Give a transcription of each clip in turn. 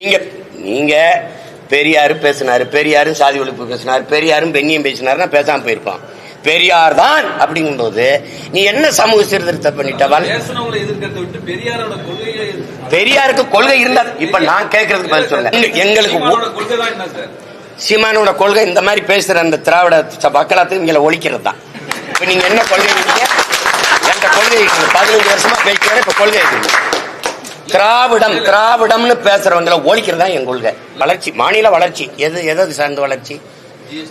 நீங்க நீங்க பெரியாரு பேசினாரு பெரியாரும் சாதி ஒழிப்பு பேசினாரு பெரியாரும் பெண்ணியம் பேசினாருன்னா பேசாம போயிருப்பான். பெரியார் தான் அப்படிங்கும்போது நீ என்ன சமூக சீர்திருத்தம் பண்ணிட்ட வல்- பேசுனவங்களை எதிர்க்கிறத விட்டு பெரியாரோட கொள்கையை எதிர்த்து- பெரியாருக்கு கொள்கை இருந்தா இப்ப நான் கேட்கறதுக்கு பதில் சொல்ல எங்களுக்கு சீமானோட கொள்கை இந்த மாதிரி பேசுற அந்த திராவிட மக்களாத்துக்கு இங்களை ஒழிக்கிறது தான். இப்ப நீங்க என்ன கொள்கை இருக்கீங்க என்ற கொள்கை. பதினஞ்சு வருஷமா பேசுறேன் இப்ப கொள்கை இருக்குது. திராவிடம் திராவிடம்னு பேசுறவங்களை ஒழிக்கிறது தான் என் கொள்கை. வளர்ச்சி மாநில வளர்ச்சி. எது எது சார்ந்த வளர்ச்சி?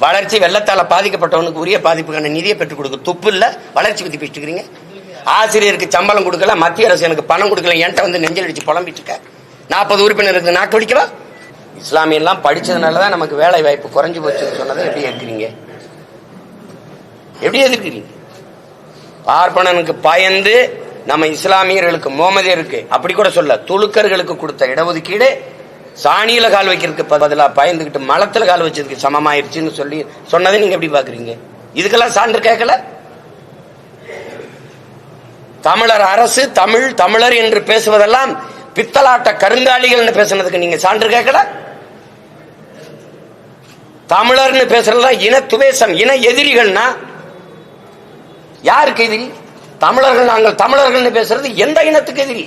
வளர்ச்சி வெள்ளத்தால பாதிக்கப்பட்டவனுக்கு உரிய பாதிப்புக்கான நிதியை பெற்றுக் கொடுக்க துப்பு இல்ல வளர்ச்சி பத்தி பேசிட்டு இருக்கிறீங்க ஆசிரியருக்கு சம்பளம் கொடுக்கல மத்திய அரசு எனக்கு பணம் கொடுக்கல என்கிட்ட வந்து நெஞ்சல் அடிச்சு புலம்பிட்டு இருக்க நாற்பது உறுப்பினருக்கு நாக்கு வலிக்கவா? இஸ்லாமியெல்லாம் படிச்சதுனால தான் நமக்கு வேலை வாய்ப்பு குறைஞ்சு போச்சுன்னு சொன்னதை எப்படி எதிர்க்கிறீங்க எப்படி எதிர்க்கிறீங்க பார்ப்பனனுக்கு பயந்து நம்ம இஸ்லாமியர்களுக்கு மோமதியருக்கு அப்படி கூட சொல்ல துலுக்கர்களுக்கு கொடுத்த இடஒதுக்கீடு சாணியில கால் வைக்கிறதுக்கு பதிலா பயந்துகிட்டு மலத்துல கால் வச்சதுக்கு சமமாயிருச்சுன்னு சொல்லி சொன்னதை நீங்க எப்படி பாக்குறீங்க இதுக்கெல்லாம் சான்று கேட்கல? தமிழர் அரசு தமிழ் தமிழர் என்று பேசுவதெல்லாம் பித்தலாட்ட கருங்காலிகள் பேசுனதுக்கு நீங்க சான்று கேட்கல? தமிழர்னு பேசுறதுதான் இன துவேசம் இன எதிரிகள்னா யாருக்கு எதிரி? தமிழர்கள் நாங்கள் தமிழர்கள் பேசுறது எந்த இனத்துக்கு எதிரி?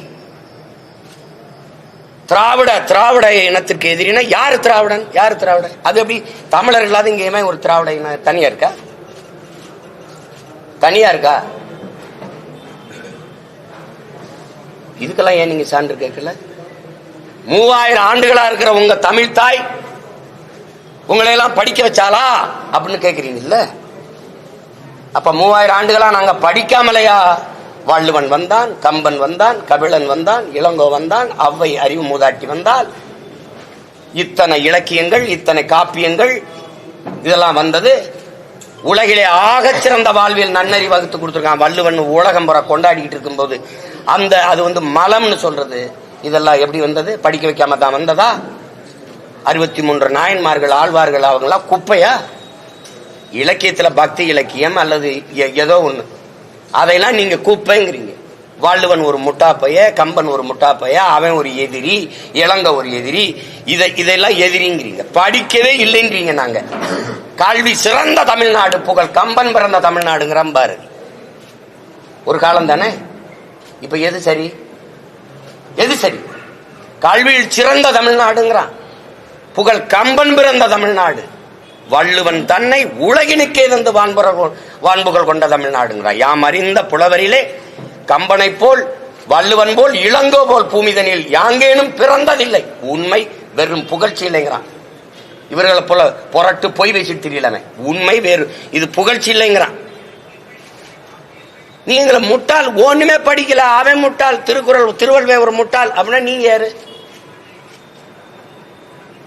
திராவிட திராவிட இனத்திற்கு எதிரினா யார் திராவிடன்? யார் திராவிடன்? அது எப்படி? தமிழர் இல்லாத இங்கேயுமே ஒரு திராவிட இனம் தனியா இருக்கா? தனியா இருக்கா? இதுக்கெல்லாம் ஏன் நீங்க சான்று கேட்கல? மூவாயிரம் ஆண்டுகளா இருக்கிற உங்க தமிழ் தாய் உங்களை எல்லாம் படிக்க வச்சாலா அப்படின்னு கேக்குறீங்கல்ல அப்ப மூவாயிரம் ஆண்டுகளா நாங்க படிக்காமலையா? வள்ளுவன் வந்தான் கம்பன் வந்தான் கபிலன் வந்தான் இளங்கோ வந்தான் அவ்வை அறிவு மூதாட்டி வந்தால் இத்தனை இலக்கியங்கள் இத்தனை காப்பியங்கள் இதெல்லாம் வந்தது. உலகிலே ஆகச் சிறந்த வாழ்வில் நன்னறி வகுத்து கொடுத்துருக்கான் வள்ளுவன். உலகம் புற கொண்டாடிக்கிட்டு இருக்கும்போது அந்த அது வந்து மலம்னு சொல்றது. இதெல்லாம் எப்படி வந்தது? படிக்க வைக்காம தான் வந்ததா? அறுபத்தி மூன்று நாயன்மார்கள் ஆழ்வார்கள் அவங்களாம் குப்பையா? இலக்கியத்துல பக்தி இலக்கியம் அல்லது எ- ஏதோ ஒண்ணு. அதையெல்லாம் நீங்க குப்பைங்கிறீங்க. வள்ளுவன் ஒரு முட்டாப்பைய கம்பன் ஒரு முட்டாப்பைய அவன் ஒரு எதிரி இளங்க ஒரு எதிரி இதை இதெல்லாம் எதிரிங்கிறீங்க. படிக்கவே இல்லைங்கிறீங்க நாங்க. கல்வி சிறந்த தமிழ்நாடு புகழ் கம்பன் பிறந்த தமிழ்நாடுங்கிறான் பாரதி ஒரு காலம் தானே? இப்ப எது சரி? எது சரி? கல்வியில் சிறந்த தமிழ்நாடுங்கிறான் புகழ் கம்பன் பிறந்த தமிழ்நாடு. வள்ளுவன் தன்னை உலகினுக்கே தந்து வான்புற- வான்புகள் கொண்ட தமிழ்நாடுங்கிறான் யாம் அறிந்த புலவரிலே கம்பனை போல் வள்ளுவன் போல் இளங்கோ போல் பூமிதனில் யாங்கேனும் பிறந்ததில்லை. உண்மை வெறும் புகழ்ச்சி இல்லைங்கிறான். இவர்களை புல புரட்டு பொய் வச்சு தெரியலமே. உண்மை வேறு. இது புகழ்ச்சி இல்லைங்கிறான். நீங்களை முட்டாள் ஒண்ணுமே படிக்கல. அவன் முட்டாள் திருக்குறள் திருவள்ளுவர் ஒரு முட்டாள். அப்படின்னா நீங்க யாரு?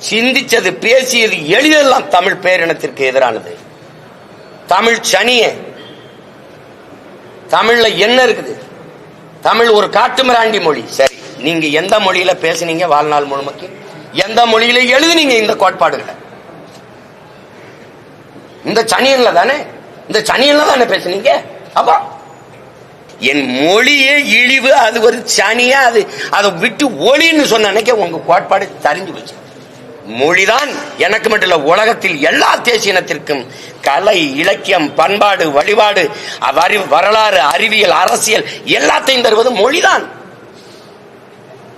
சிந்திச்சது பேசியது எளிதெல்லாம் தமிழ் பேரினத்திற்கு எதிரானது. தமிழ் சனிய தமிழ்ல என்ன இருக்குது? தமிழ் ஒரு காட்டுமிராண்டி மொழி. சரி நீங்க எந்த மொழியில பேசுனீங்க வாழ்நாள் முழுமைக்கு? எந்த மொழியில எழுதுனீங்க இந்த கோட்பாடுகளை? இந்த சனியன்ல தானே? இந்த சனியன்ல தானே பேசுனீங்க? அப்போ என் மொழியே இழிவு அது ஒரு சனியா அது அதை விட்டு ஒளின்னு சொன்ன அன்னைக்கே உங்க கோட்பாடு தெரிஞ்சு வச்சு மொழிதான் எனக்கு மட்டும் இல்ல உலகத்தில் எல்லா தேசிய இனத்திற்கும் கலை இலக்கியம் பண்பாடு வழிபாடு வரி வரலாறு அறிவியல் அரசியல் எல்லாத்தையும் தருவது மொழிதான்.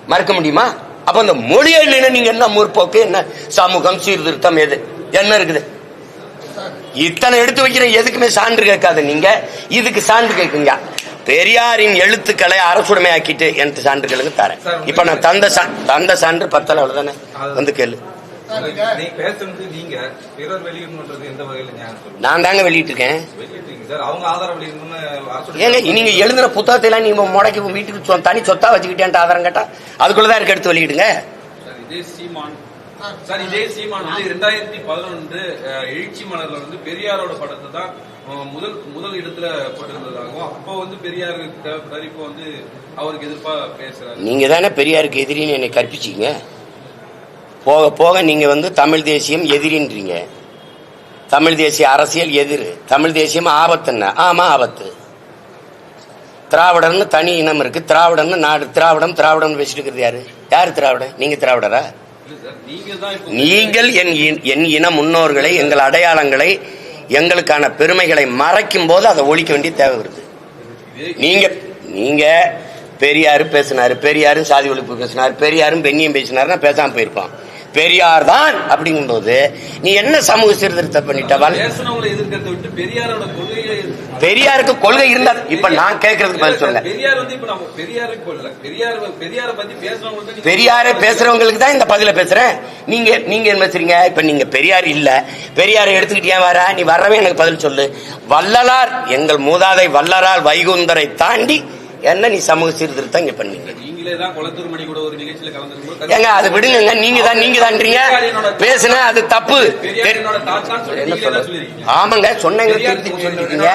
மறக்க முடியுமா? அப்ப அந்த மொழியை இல்லைன்னா நீங்க என்ன முற்போக்கு? என்ன? சமூகம் சீர்திருத்தம் எது? என்ன இருக்குது? இத்தனை எடுத்து வைக்கிற எதுக்குமே சான்று கேட்காது நீங்க. இதுக்கு சான்று கேட்குங்க. பெரியாரின் எழுத்துக்களை அரசுடைமையாக்கிட்டு எனக்கு சான்றுகளுக்கு தரேன். இப்ப நான் தந்த தந்த சான்று பத்தல அவ்வளவுதானே? வந்து கேளு. பேசுறது நீங்க. பிறர் வெளியிடணுன்றது எந்த வகையில நான் தாங்க வெளியிட்டு இருக்கேன் வெளியிட்டீங்க சார் அவங்க ஆதாரம் வெளியிடணும்னு ஏங்க நீங்க எழுதின புத்தகத்தை எல்லாம் நீங்க முடக்கி வீட்டுக்கு தனி சொத்தா வச்சுக்கிட்டேன்ட்டு ஆதாரம் கேட்டா அதுக்குள்ளதான் இருக்கு எடுத்து வெளியிடுங்க. சார் இதே சீமான். சார் இதே சீமான் வந்து ரெண்டாயிரத்தி பதினொன்று எழுச்சி மலர்ல வந்து பெரியாரோட படத்தை தான் முதல் முதல் இடத்துல போட்டிருந்ததாகவும் அப்போ வந்து பெரியாருக்கு தேவைப்படாரு இப்போ வந்து அவருக்கு எதிர்ப்பா பேசுறாரு. நீங்க தானே பெரியாருக்கு எதிரின்னு என்னை கற்பிச்சீங்க. போக போக நீங்க வந்து தமிழ் தேசியம் எதிரின்றீங்க. தமிழ் தேசிய அரசியல் எதிர். தமிழ் தேசியம் ஆபத்துன்னா ஆமா ஆபத்து. திராவிடர்னு தனி இனம் இருக்கு. திராவிடம்னு நாடு திராவிடம் திராவிடம் பேசிட்டு இருக்கிறது யாரு? யாரு திராவிடம் நீங்க திராவிடரா? நீங்கள் என் இன- என் இன முன்னோர்களை எங்கள் அடையாளங்களை எங்களுக்கான பெருமைகளை மறைக்கும் போது அதை ஒழிக்க வேண்டிய தேவை வருது. நீங்க நீங்க பெரியாரு பேசினாரு பெரியாரும் சாதி ஒழிப்பு பேசினாரு பெரியாரும் பெண்ணியம் பேசினாருன்னா பேசாம போயிருப்பான் பெரியார் தான் அப்படிங்கும்போது நீ என்ன சமூக சீர்திருத்தம் பண்ணிட்ட வல்- பேசுனவங்களை எதிர்க்கிறத விட்டு பெரியாரோட கொள்கையை எதிர்த்து- பெரியாருக்கு கொள்கை இருந்தா இப்ப நான் கேட்கறதுக்கு பதில் சொல்ல பெரியார் பேசுறவங்களுக்கு தான் இந்த பதில பேசுறேன். நீங்க நீங்க என்ன பேசுறீங்க? இப்ப நீங்க பெரியார் இல்ல. பெரியாரை எடுத்துக்கிட்டு ஏன் வர நீ வரவே எனக்கு பதில் சொல்லு. வள்ளலார் எங்கள் மூதாதை வல்லரால் வைகுந்தரை தாண்டி என்ன நீ சமூக சீர்திருத்தம் இங்க பண்ணீங்க? ஏங்க அது விடுங்க நீங்க தான் நீங்க தான்றீங்க பேசுன அது தப்பு. ஆமாங்க சொன்னேங்க சொல்லிருக்கீங்க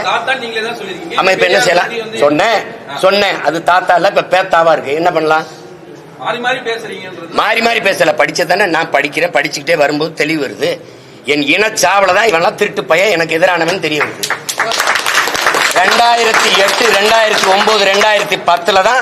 ஆமா இப்ப என்ன செய்யலாம்? சொன்னேன். சொன்னேன் அது தாத்தா இல்ல இப்ப பேத்தாவா இருக்கு. என்ன பண்ணலாம்? மாறி மாறி பேசல படிச்சதானே நான் படிக்கிறேன் படிச்சுக்கிட்டே வரும்போது தெளிவு வருது. என் இனச்சாவல தான் இவன்லாம் திருட்டு பையன் எனக்கு எதிரானவன் தெரிய வருது ரெண்டாயிரத்தி எட்டு ரெண்டாயிரத்தி ஒன்பது ரெண்டாயிரத்தி பத்துல தான்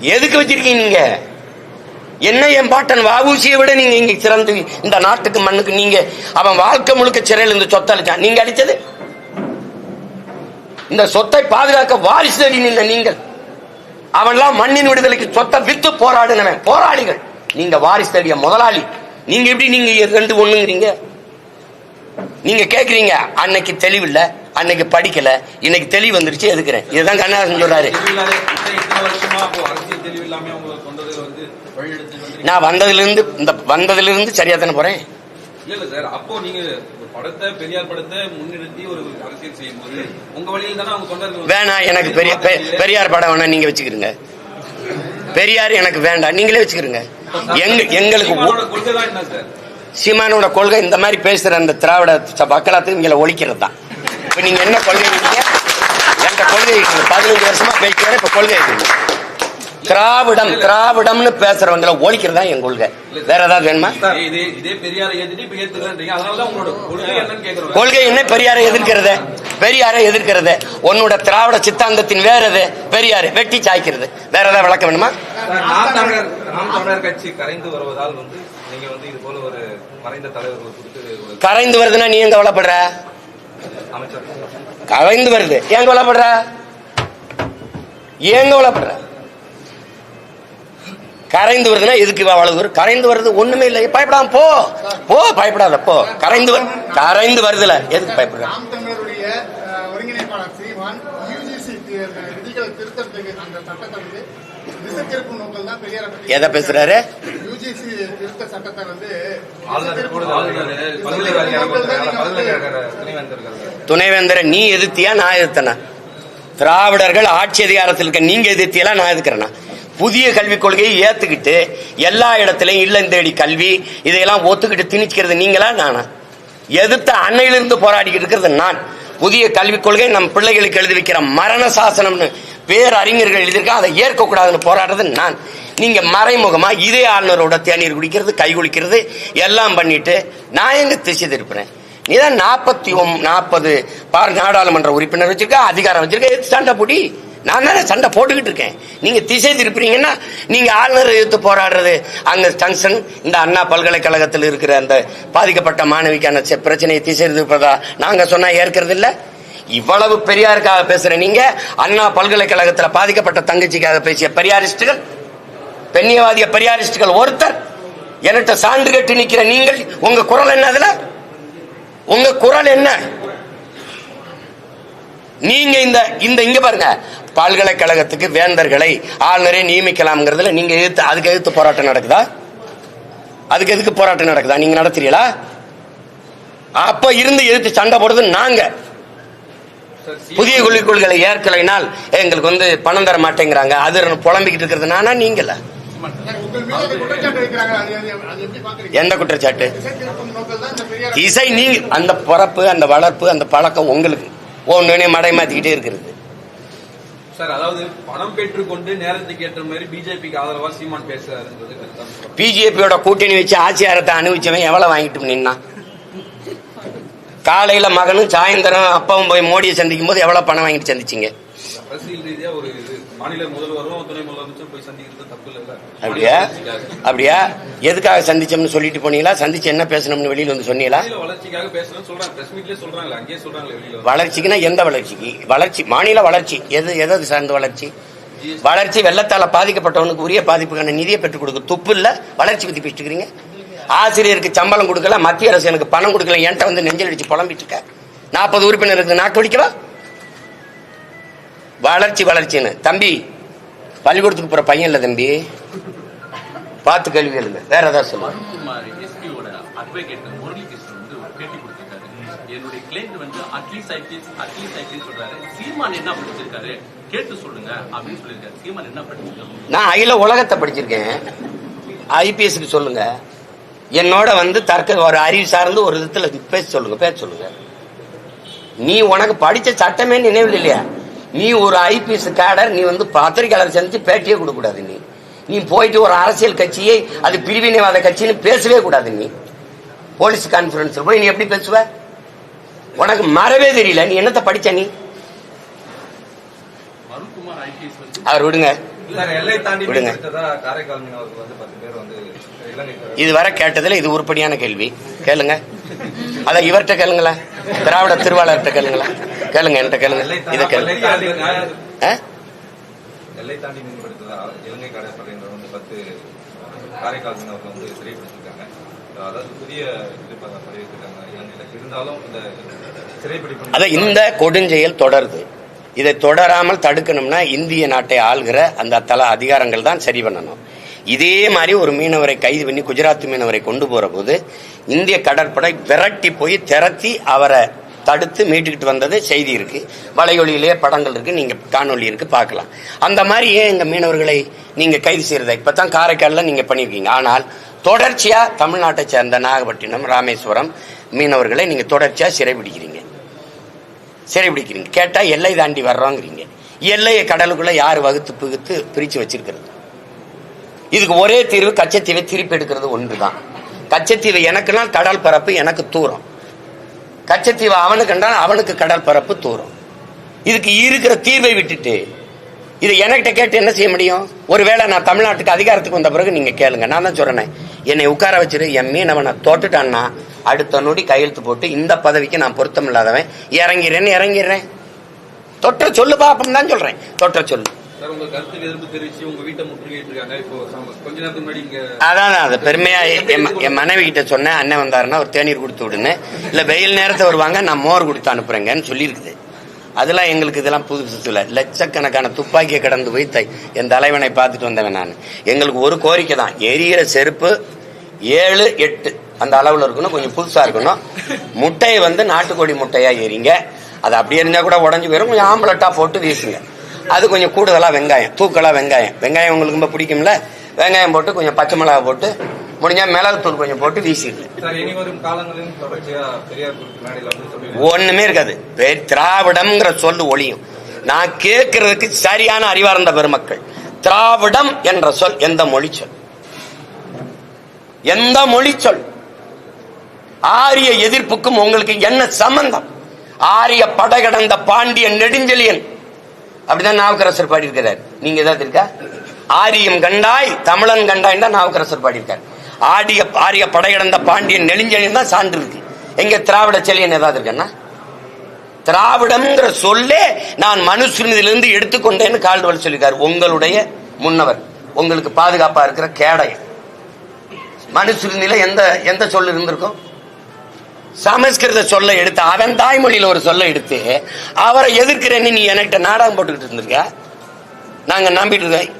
எதுக்கு வச்சிருக்கீங்க நீங்க? என்ன என் பாட்டன் வாவூசியை விட நீங்க இங்க சிறந்து இந்த நாட்டுக்கு மண்ணுக்கு நீங்க அவன் வாழ்க்கை முழுக்க சிறையில் இருந்து சொத்தளிச்சான் நீங்க அடிச்சது இந்த சொத்தை பாதுகாக்க வாரிசு தேடி நீங்கள். அவன்லாம் மண்ணின் விடுதலைக்கு சொத்தை வித்து போராடுனவன். போராளிகள். நீங்க வாரிசு தேடிய முதலாளி. நீங்க எப்படி நீங்க ரெண்டு ஒண்ணுங்கிறீங்க? நீங்க கேக்குறீங்க. அன்னைக்கு தெளிவில்லை. அன்னைக்கு படிக்கல இன்னைக்கு தெளிவு வந்துருச்சு எதுக்குறேன்? இதுதான் கண்ணதாசன் சொல்றாரு. நான் வந்ததுல இருந்து இந்த வந்ததுல இருந்து சரியா தானே போறேன்? இல்ல இல்ல சார் அப்போ நீங்க ஒரு படத்தை பெரியார் படத்தை முன்னிறுத்தி ஒரு அரசியல் செய்யும் போது உங்க வழியில் தானே அவங்க தொண்டர்கள் வேணாம் எனக்கு பெரிய பெரியார் படம் வேணா நீங்க வச்சுக்கிறீங்க பெரியார் எனக்கு வேண்டாம் நீங்களே வச்சுக்கிறீங்க எங்க எங்களுக்கு சீமானோட கொள்கை இந்த மாதிரி பேசுற அந்த திராவிட ச- மக்களாத்துக்கு இங்களை ஒழிக்கிறது தான் இப்ப நீங்க என்ன கொள்கை இருக்கீங்க என்கிட்ட கொள்கை இருக்குது பதினஞ்சு வருஷமா பேசிக்கிறேன் இப்ப கொள்கை இருக்குது திராவிடம் திராவிடம்னு பேசுறவங்களை ஒழிக்கிறது என் கொள்கை. வேற ஏதாவது வேணுமா? கொள்கை என்ன? பெரியாரை எதிர்க்கிறது. பெரியாரை எதிர்க்கிறது. உன்னோட திராவிட சித்தாந்தத்தின் வேற எது? பெரியாரு வெட்டி சாய்க்கிறது. வேற ஏதாவது விளக்கம் வேணுமா? கட்சி கரைந்து வருவதால் வந்து நீங்க வந்து இது போல ஒரு மறைந்த தலைவர்கள் கரைந்து வருதுன்னா நீ எங்க கவலைப்படுற? கரைந்து வருது. ஏன் கவலைப்படுற? ஏன் கவலைப்படுற? கரைந்து வருதுன்னா எதுக்கு இவ அவ்வளவு தூரம்? கரைந்து வருது ஒண்ணுமே இல்லை. பயப்படாம போ. போ பயப்படாத. போ. கரைந்து கரைந்து வருதுல. எதுக்கு பயப்படுற? எதை பேசுறாரு? யூஜிசி திருத்த சட்டத்தை வந்து துணைவேந்தரை நீ எதிர்த்தியா நான் எதிர்த்தனா? திராவிடர்கள் ஆட்சி அதிகாரத்தில் இருக்க நீங்க எதிர்த்தியெல்லாம் நான் எதிர்க்கிறேனா? புதிய கல்விக் கொள்கையை ஏத்துக்கிட்டு எல்லா இடத்துலயும் இல்லம் தேடி கல்வி இதையெல்லாம் ஒத்துக்கிட்டு திணிக்கிறது நீங்களா நானா? எதிர்த்த அன்னையிலிருந்து போராடிக்கிட்டு இருக்கிறது நான். புதிய கல்விக் கொள்கை நம் பிள்ளைகளுக்கு எழுதி வைக்கிற மரண சாசனம்னு பேரறிஞர்கள் எழுதியிருக்கா அதை ஏற்கக்கூடாதுன்னு போராடுறது நான். நீங்க மறைமுகமா இதே ஆளுநரோட தேநீர் குடிக்கிறது கை குளிக்கிறது எல்லாம் பண்ணிட்டு நான் எங்க திசை திருப்புறேன்? நீதான் நாற்பத்தி ஒம் நாற்பது பார் நாடாளுமன்ற உறுப்பினர் வச்சிருக்க அதிகாரம் வச்சிருக்க எது சண்டை போடி நான் தானே சண்டை போட்டுக்கிட்டு இருக்கேன். நீங்க திசை திருப்புறீங்கன்னா நீங்க ஆளுநர் எதிர்த்து போராடுறது. அங்க ஜங்ஷன் இந்த அண்ணா பல்கலைக்கழகத்தில் இருக்கிற அந்த பாதிக்கப்பட்ட மாணவிக்கான பிரச்சனையை திசை திருப்பதா நாங்க சொன்னா ஏற்கிறது இல்லை இவ்வளவு பெரியாருக்காக பேசுற நீங்க அண்ணா பல்கலைக்கழகத்தில் பாதிக்கப்பட்ட தங்கச்சிக்காக பேசிய பெரியாரிஸ்டுகள் பெண்ணியவாதிய பெரியாரிஸ்டுகள் ஒருத்தர் என்கிட்ட சான்று கட்டி நிக்கிற நீங்கள் உங்க குரல் என்ன அதுல? உங்க குரல் என்ன? நீங்க இந்த இந்த இங்க பாருங்க பல்கலைக்கழகத்துக்கு வேந்தர்களை ஆளுநரை நியமிக்கலாம்ங்கிறதுல நீங்க எதிர்த்து அதுக்கு எதிர்த்து போராட்டம் நடக்குதா? அதுக்கு எதுக்கு போராட்டம் நடக்குதா? நீங்க நடத்துறீங்களா? அப்ப இருந்து எதிர்த்து சண்டை போடுறது நாங்க. புதிய கொள்கை கொள்கைகளை ஏற்கலைனால் எங்களுக்கு வந்து பணம் தர மாட்டேங்கிறாங்க. அது புலம்பிக்கிட்டு இருக்கிறது. நானா நீங்கள? எந்த குற்றச்சாட்டு? இசை நீங்க அந்த பிறப்பு அந்த வளர்ப்பு அந்த பழக்கம் உங்களுக்கு ஒன்னு மடை மாத்திக்கிட்டே இருக்கிறது. சார் அதாவது பணம் பெற்றுக்கொண்டு நேரத்துக்கு ஏற்ற மாதிரி பிஜேபிக்கு ஆதரவா சீமான் பேசுறாருன்றது கருத்தான் சொல்றேன். பிஜேபியோட கூட்டணி வச்சு ஆட்சியாரத்தை அனுபவிச்சவன் எவ்வளவு வாங்கிட்டு நின்னா காலையில மகனும் சாயந்தரம் அப்பாவும் போய் மோடியை சந்திக்கும் போது எவ்வளவு பணம் வாங்கிட்டு சந்திச்சீங்க? அப்படியா? அப்படியா? எதுக்காக சந்திச்சோம்னு சொல்லிட்டு போனீங்களா? சந்திச்சு என்ன பேசணும்னு வெளியில வந்து சொன்னீங்களா? வளர்ச்சிக்குன்னா எந்த வளர்ச்சிக்கு? வளர்ச்சி மாநில வளர்ச்சி. எது எது சார்ந்த வளர்ச்சி? வளர்ச்சி வெள்ளத்தால பாதிக்கப்பட்டவனுக்கு உரிய பாதிப்புக்கான நிதியை பெற்றுக் கொடுக்க துப்பு இல்ல? வளர்ச்சி பத்தி பேசிட்டு ஆசிரியருக்கு சம்பளம் கொடுக்கல மத்திய அரசு எனக்கு பணம் கொடுக்கல என்கிட்ட வந்து நெஞ்சல் அடிச்சு புலம்பிட்டு இருக்க நாற்பது உறுப்பினருக்கு நாக்கு வலிக்கவா வளர்ச்சி வளர்ச்சின்னு. தம்பி பள்ளிக்கூடத்துக்கு போற பையன் இல்ல தம்பி. பார்த்து கேள்வி கேளுங்க. வேற ஏதாவது சொல்லுங்க. அருண்குமார் எஸ்பியோட அட்வொகேட் முரளிகிருஷ்ணன் வந்து ஒரு பேட்டி கொடுத்திருக்காரு. என்னுடைய கிளைண்ட் வந்து அட்லீஸ்ட் ஐபிஎஸ் அட்லீஸ்ட் ஐபிஎஸ் சொல்றாரு. சீமான் என்ன படிச்சிருக்காரு? கேட்டு சொல்லுங்க அப்படின்னு சொல்லியிருக்காரு. சீமான் என்ன படிச்சிருக்காரு? நான் அகில உலகத்தை படிச்சிருக்கேன். ஐபிஎஸ்க்கு சொல்லுங்க. என்னோட வந்து தர்க்க ஒரு அறிவு சார்ந்து ஒரு விதத்துல பேச சொல்லுங்க பேச சொல்லுங்க. நீ உனக்கு படிச்ச சட்டமே நினைவில் இல்லையா? நீ ஒரு ஐபிஎஸ் கேடர் நீ வந்து பத்திரிகையாளர் சந்திச்சு பேட்டியே கொடுக்க கூடாது நீ. நீ போயிட்டு ஒரு அரசியல் கட்சியை அது பிரிவினைவாத கட்சின்னு பேசவே கூடாது நீ. போலீஸ் கான்ஃபரன்ஸ்ல போய் நீ எப்படி பேசுவ? உனக்கு மறவே தெரியல நீ என்னத்த படிச்ச நீ? அவர் விடுங்க. விடுங்க. இதுவரை கேட்டதுல இது உருப்படியான கேள்வி. கேளுங்க. அத இவர்கிட்ட கேளுங்களேன். திராவிட திருவாளர்கிட்ட கேளுங்களேன். கேளுங்க என்கிட்ட கேளுங்க. இதை கேளுங்க? எல்லை தாண்டி மீன்பிடித்ததா இலங்கை கடற்படையினர் வந்து பத்து காரைக்கால் மீனவர்கள் வந்து சிறைப்பிடிச்சிருக்காங்க அதாவது புதிய இது ப- பதிவிட்டிருக்காங்க இலங்கையில. இருந்தாலும் இந்த சிறைப்பிடிப்பு அத இந்த கொடுஞ்செயல் தொடருது. இதை தொடராமல் தடுக்கணும்னா இந்திய நாட்டை ஆள்கிற அந்த தல அதிகாரங்கள் தான் சரி பண்ணணும். இதே மாதிரி ஒரு மீனவரை கைது பண்ணி குஜராத் மீனவரை கொண்டு போற போது இந்திய கடற்படை விரட்டி போய் திரட்டி அவரை தடுத்து மீட்டுக்கிட்டு வந்தது செய்தி இருக்கு. வலையொலியிலே படங்கள் இருக்கு. நீங்க காணொலி இருக்கு. பார்க்கலாம். அந்த மாதிரி ஏன் எங்க மீனவர்களை நீங்க கைது செய்யறதா? இப்பதான் காரைக்கால்ல நீங்க பண்ணியிருக்கீங்க. ஆனால் தொடர்ச்சியா தமிழ்நாட்டை சேர்ந்த நாகப்பட்டினம் ராமேஸ்வரம் மீனவர்களை நீங்க தொடர்ச்சியா சிறைபிடிக்கிறீங்க. சிறைபிடிக்கிறீங்க கேட்டால் எல்லை தாண்டி வர்றோங்கிறீங்க. எல்லையை கடலுக்குள்ள யார் வகுத்து புகுத்து பிரித்து வச்சிருக்கிறது? இதுக்கு ஒரே தீர்வு கச்சத்தீவை திருப்பி எடுக்கிறது ஒன்று தான் கச்சத்தீவை எனக்குன்னா கடல் பரப்பு எனக்கு தூரம். கச்சத்தீவை அவனுக்கு என்றால் அவனுக்கு கடல் பரப்பு தூரம். இதுக்கு இருக்கிற தீர்வை விட்டுட்டு இதை என்கிட்ட கேட்டு என்ன செய்ய முடியும்? ஒருவேளை நான் தமிழ்நாட்டுக்கு அதிகாரத்துக்கு வந்த பிறகு நீங்க கேளுங்க. நான் தான் சொல்றேன். என்னை உட்கார வச்சிரு என் மீனவனை தோட்டுட்டான்னா அடுத்த நொடி கையெழுத்து போட்டு இந்த பதவிக்கு நான் பொருத்தம் இல்லாதவன் இறங்கிறேன்னு இறங்கிடுறேன் தொற்ற சொல்லு பாப்பம் தான் சொல்றேன். தொற்ற சொல்லு. அதான் அது பெருமையா என் மனைவி கிட்ட சொன்னேன் அண்ணன் வந்தாருன்னா ஒரு தேநீர் கொடுத்து விடுன்னு. இல்ல வெயில் நேரத்தை வருவாங்க நான் மோர் கொடுத்து அனுப்புறேங்கன்னு சொல்லியிருக்குது. அதெல்லாம் எங்களுக்கு இதெல்லாம் புது இல்லை. லட்சக்கணக்கான துப்பாக்கியை கடந்து போய் தை- என் தலைவனை பார்த்துட்டு வந்தவன் நான். எங்களுக்கு ஒரு கோரிக்கை தான். எரியிற செருப்பு ஏழு எட்டு. அந்த அளவில் இருக்கணும். கொஞ்சம் புதுசாக இருக்கணும். முட்டையை வந்து நாட்டுக்கோடி முட்டையாக எரிங்க. அது அப்படியே இருந்தால் கூட உடஞ்சி போயிடும் கொஞ்சம் ஆம்பலட்டா போட்டு வீசுங்க. அது கொஞ்சம் கூடுதலாக வெங்காயம். தூக்கலாக வெங்காயம். வெங்காயம் உங்களுக்கு ரொம்ப பிடிக்கும்ல? வெங்காயம் போட்டு கொஞ்சம் பச்சை மிளகா போட்டு முடிஞ்சா மிளகுத்தூள் கொஞ்சம் போட்டு வீசிடுங்க ஒண்ணுமே இருக்காது. பேர் திராவிடம்ங்கிற சொல்லு ஒளியும். நான் கேட்கறதுக்கு சரியான அறிவார்ந்த பெருமக்கள். திராவிடம் என்ற சொல் எந்த மொழி சொல்? எந்த மொழி சொல்? ஆரிய எதிர்ப்புக்கும் உங்களுக்கு என்ன சம்பந்தம்? ஆரிய படகடந்த பாண்டிய நெடுஞ்செழியன். அப்படிதான் நாவுக்கரசர் பாடியிருக்கிறார். நீங்க ஏதாவது இருக்கா? ஆரியம் கண்டாய் தமிழன் கண்டாய் தான் நாவுக்கரசர் பாடியிருக்கார். ஆடிய ஆரிய படையிடந்த பாண்டியன் நெடுஞ்செழியன் தான் சான்று இருக்கு எங்க திராவிட செழியன் ஏதாவது இருக்கன்னா? திராவிடம்ங்கிற சொல்லே நான் மனுஸ்மிருதியிலிருந்து எடுத்துக்கொண்டேன்னு கால்டுவல் சொல்லியிருக்காரு. உங்களுடைய முன்னவர் உங்களுக்கு பாதுகாப்பா இருக்கிற கேடயம் மனுஸ்மிருதியில எந்த எந்த சொல் இருந்திருக்கும்? சமஸ்கிருத சொல்ல எடுத்து அவன் தாய்மொழியில ஒரு சொல்ல எடுத்து அவரை எதிர்க்கிறேன்னு நீ என்கிட்ட நாடகம் போட்டுக்கிட்டு இருந்திருக்க நாங்க நம்பிட்டு இருக்கோம்.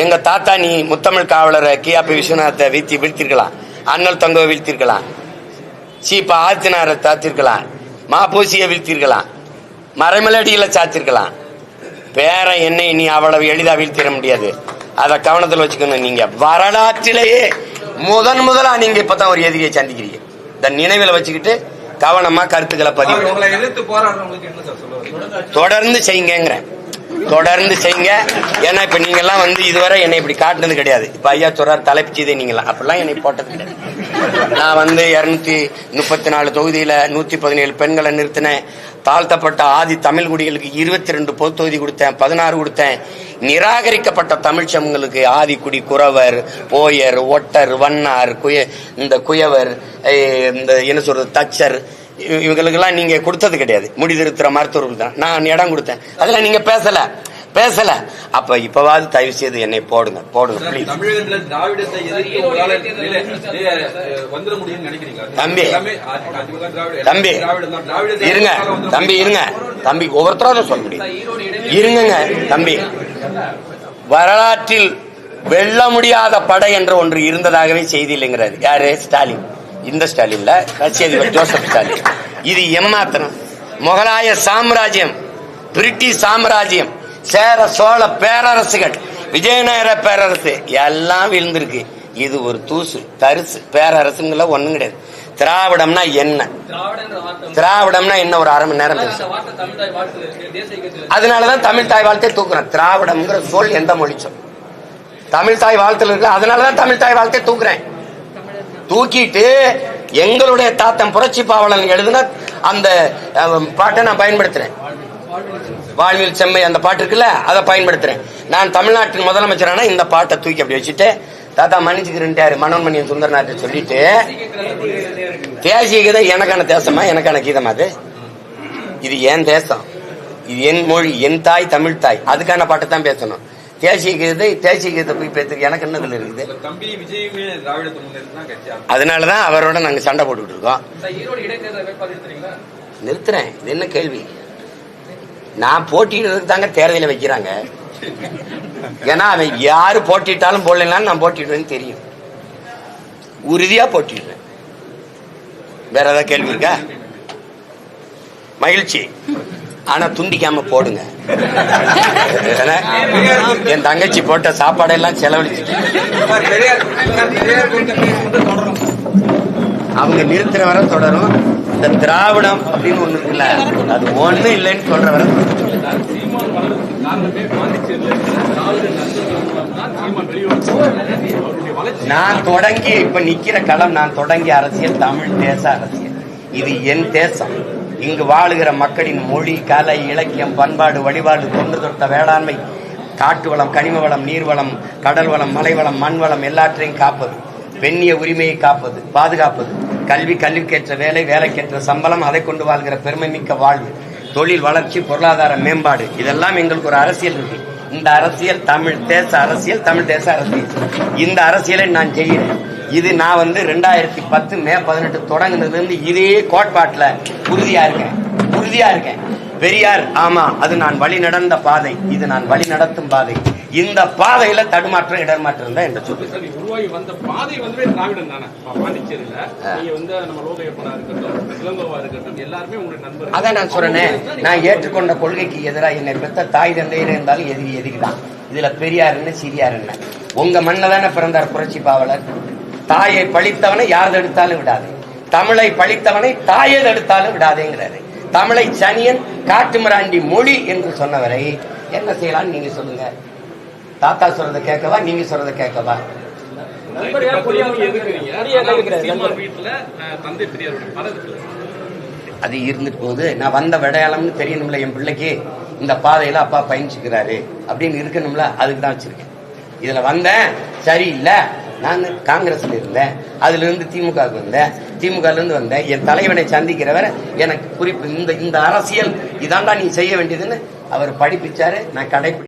எங்க தாத்தா நீ முத்தமிழ் காவலரை கியாபி விஸ்வநாத்தை வீழ்த்தி வீழ்த்திருக்கலாம். அண்ணல் தங்கவை வீழ்த்திருக்கலாம். சீப்பா ஆத்தினாரை தாத்திருக்கலாம் மாப்பூசியை வீழ்த்திருக்கலாம். மறைமலடியில சாத்திருக்கலாம். பேர என்னை நீ அவ்வளவு எளிதா வீழ்த்திட முடியாது. அத கவனத்தில் வச்சுக்கணும் நீங்க. வரலாற்றிலேயே முதன் முதலா நீங்க இப்பதான் ஒரு எதிரியை சந்திக்கிறீங்க. இந்த நினைவில் வச்சுக்கிட்டு கவனமா கருத்துக்களை பதிவு. தொடர்ந்து செய்யுங்கிறேன் தொடர்ந்து செய்யுங்க. ஏன்னா இப்ப நீங்க எல்லாம் வந்து இதுவரை என்னை இப்படி காட்டுனது கிடையாது. இப்ப ஐயா சொல்றாரு தலைப்பு செய்தே நீங்களா அப்படிலாம் என்னை போட்டது கிடையாது. நான் வந்து இருநூத்தி முப்பத்தி நாலு தொகுதியில நூத்தி பதினேழு பெண்களை நிறுத்தினேன். தாழ்த்தப்பட்ட ஆதி தமிழ் குடிகளுக்கு இருபத்தி ரெண்டு பொது தொகுதி கொடுத்தேன் பதினாறு கொடுத்தேன். நிராகரிக்கப்பட்ட தமிழ் சமங்களுக்கு ஆதிக்குடி குறவர் போயர் ஒட்டர் வண்ணார் குய இந்த குயவர் இந்த என்ன சொல்றது தச்சர் இவங்களுக்கெல்லாம் நீங்க கொடுத்தது கிடையாது. முடிதிருத்துற மருத்துவர்கள் தான். நான் இடம் கொடுத்தேன். அதெல்லாம் நீங்க பேசல. பேசல. அப்ப இப்பவாவது தயவு செய்து என்னை போடுங்க. போடுங்க தம்பி. தம்பி. இருங்க. தம்பி. இருங்க. தம்பி ஒவ்வொருத்தரும் சொல்ல முடியும். இருங்கங்க தம்பி. வரலாற்றில் வெல்ல முடியாத படை என்ற ஒன்று இருந்ததாகவே செய்தி இல்லைங்கிறாரு. யாரு? ஸ்டாலின். இந்த ஸ்டாலின்ல கட்சி அதிபர் ஜோசப் ஸ்டாலின். இது எம்மாத்திரம் முகலாய சாம்ராஜ்யம் பிரிட்டிஷ் சாம்ராஜ்யம் சேர சோழ பேரரசுகள் விஜயநகர பேரரசு எல்லாம் விழுந்திருக்கு. இது ஒரு தூசு தரிசு. பேரரசுங்கள ஒண்ணும் கிடையாது. திராவிடம்னா என்ன? திராவிடம்னா என்ன? ஒரு அரை மணி நேரம் அதனாலதான் தமிழ் தாய் வாழ்த்தை தூக்குறேன். திராவிடம்ங்கிற சொல் எந்த மொழி தமிழ் தாய் வாழ்த்துல இருக்கு. அதனாலதான் தமிழ் தாய் வாழ்த்தை தூக்குறேன். தூக்கிட்டு எங்களுடைய தாத்தன் புரட்சி பாவலன் எழுதின அந்த பாட்டை நான் பயன்படுத்துறேன். வாழ்வில் செம்மை அந்த பாட்டு இருக்குல்ல அதை பயன்படுத்துறேன். நான் தமிழ்நாட்டின் முதலமைச்சரான இந்த பாட்டை தூக்கி அப்படி வச்சுட்டு தாத்தா மன்னிச்சுக்கிறேன்ட்டாரு மனோன்மணியன் சுந்தரநாட்டை சொல்லிட்டு தேசிய கீதம் எனக்கான தேசமா எனக்கான கீதமா அது? இது என் தேசம். இது என் மொழி என் தாய் தமிழ் தாய். அதுக்கான பாட்டு தான் பேசணும். தேசிய கீதத்தை தேசிய கீதத்தை போய் பேசுறது எனக்கு என்னதுல இருக்குது? தம்பி விஜயுமே. அதனாலதான் அவரோட நாங்க சண்டை போட்டுக்கிட்டு இருக்கோம். நிறுத்துறேன். இது என்ன கேள்வி? நான் போட்டியிடுறதுக்கு தாங்க தேர்தலை வைக்கிறாங்க. ஏன்னா அவன் யாரு போட்டிட்டாலும் போடலாம் நான் போட்டிடுவேன்னு தெரியும். உறுதியா போட்டிடுவேன் வேற ஏதாவது கேள்வி இருக்கா? மகிழ்ச்சி. ஆனா துண்டிக்காம போடுங்க. என் தங்கச்சி போட்ட சாப்பாடெல்லாம் செலவழிச்சிட்டு. அவங்க நிறுத்துற வரை தொடரும். இந்த திராவிடம் அப்படின்னு ஒண்ணு இருக்குல்ல அது ஒண்ணு இல்லைன்னு சொல்ற வரை நான் தொடங்கி இப்ப நிக்கிற களம் நான் தொடங்கிய அரசியல் தமிழ் தேச அரசியல். இது என் தேசம். இங்கு வாழுகிற மக்களின் மொழி கலை இலக்கியம் பண்பாடு வழிபாடு தொன்று தொட்ட வேளாண்மை காட்டு வளம் கனிம வளம் நீர்வளம் கடல் வளம் மலைவளம் மண் வளம் எல்லாற்றையும் காப்பது. பெண்ணிய உரிமையை காப்பது பாதுகாப்பது. கல்வி கல்விக்கேற்ற வேலை வேலைக்கேற்ற சம்பளம் அதை கொண்டு வாழ்கிற பெருமை மிக்க வாழ்வு. தொழில் வளர்ச்சி பொருளாதார மேம்பாடு இதெல்லாம் எங்களுக்கு ஒரு அரசியல் இருக்கு இந்த அரசியல் தமிழ் தேச அரசியல் தமிழ் தேச அரசியல். இந்த அரசியலை நான் செய்கிறேன் இது நான் வந்து ரெண்டாயிரத்தி பத்து மே பதினெட்டு தொடங்குனதுல இருந்து இதே கோட்பாட்டுல உறுதியா இருக்கேன். உறுதியா இருக்கேன். பெரியார் ஆமா அது நான் வழி நடந்த பாதை. இது நான் வழி நடத்தும் பாதை. இந்த பாதையில தடுமாற்றம் இடர்மாற்றம் தான் என்று சொல்லு உருவாகி வந்த பாதை வந்து திராவிடம் தானே? பாண்டிச்சேரியில நீங்க வந்து நம்ம லோகையப்பனா இருக்கட்டும் இளங்கோவா இருக்கட்டும் எல்லாருமே உங்களுக்கு நண்பர்கள். அதான் நான் சொல்றேனே நான் ஏற்றுக்கொண்ட கொள்கைக்கு எதிராக என்னை பெற்ற தாய் தந்தையர் இருந்தாலும் எதிரி எதிரி தான் இதுல பெரியார் என்ன சிறியார் என்ன? உங்க மண்ணில தானே பிறந்தார் புரட்சி பாவலர். தாயை பழித்தவனை யார் தடுத்தாலும் விடாது. தமிழை பழித்தவனை தாயை தடுத்தாலும் விடாதேங்கிறாரு. தமிழை சனியன் காட்டுமிராண்டி மொழி என்று சொன்னவரை என்ன செய்யலாம்னு நீங்க சொல்லுங்க. தாத்தா சொல்றதை கேட்கவா நீங்க சொல்றதை கேட்கவா? அது இருந்துட்டு போகுது. நான் வந்த விடையாளம்னு தெரியணும்ல என் பிள்ளைக்கு. இந்த பாதையில அப்பா பயணிச்சுக்கிறாரு. அப்படின்னு இருக்கணும்ல அதுக்கு தான் வச்சிருக்கேன். இதுல வந்தேன். சரியில்லை. நான் காங்கிரஸ்ல இருந்தேன். அதுல இருந்து திமுகவுக்கு வந்தேன். திமுகல இருந்து வந்தேன். என் தலைவனை சந்திக்கிறவர் எனக்கு குறிப்பு இந்த இந்த அரசியல் இதாண்டா நீ செய்ய வேண்டியதுன்னு அவர் படிப்பிச்சாரு. நான் கடை